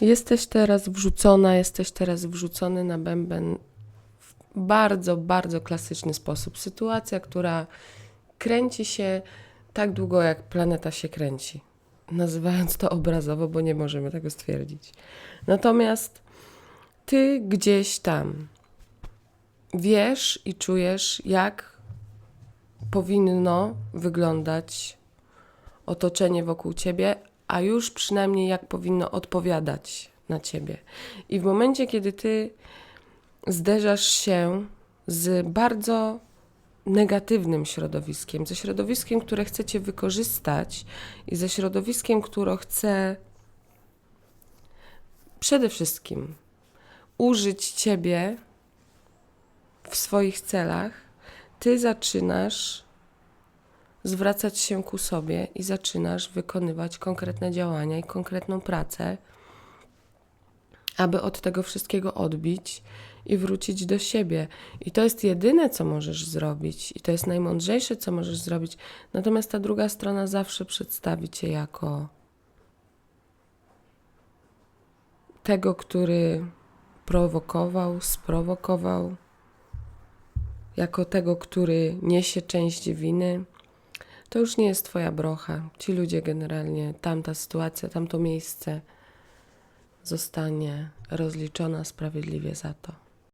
Jesteś teraz wrzucona, jesteś teraz wrzucony na bęben w bardzo, bardzo klasyczny sposób. Sytuacja, która kręci się tak długo, jak planeta się kręci. Nazywając to obrazowo, bo nie możemy tego stwierdzić. Natomiast ty gdzieś tam wiesz i czujesz, jak powinno wyglądać otoczenie wokół ciebie, a już przynajmniej jak powinno odpowiadać na ciebie. I w momencie, kiedy ty zderzasz się z bardzo negatywnym środowiskiem, ze środowiskiem, które chce cię wykorzystać i ze środowiskiem, które chce przede wszystkim użyć ciebie w swoich celach, ty zaczynasz zwracać się ku sobie i zaczynasz wykonywać konkretne działania i konkretną pracę, aby od tego wszystkiego odbić i wrócić do siebie. I to jest jedyne, co możesz zrobić, i to jest najmądrzejsze, co możesz zrobić. Natomiast ta druga strona zawsze przedstawi cię jako tego, który prowokował, sprowokował, jako tego, który niesie część winy to już nie jest Twoja brocha. Ci ludzie generalnie, tamta sytuacja, tamto miejsce zostanie rozliczona sprawiedliwie za to.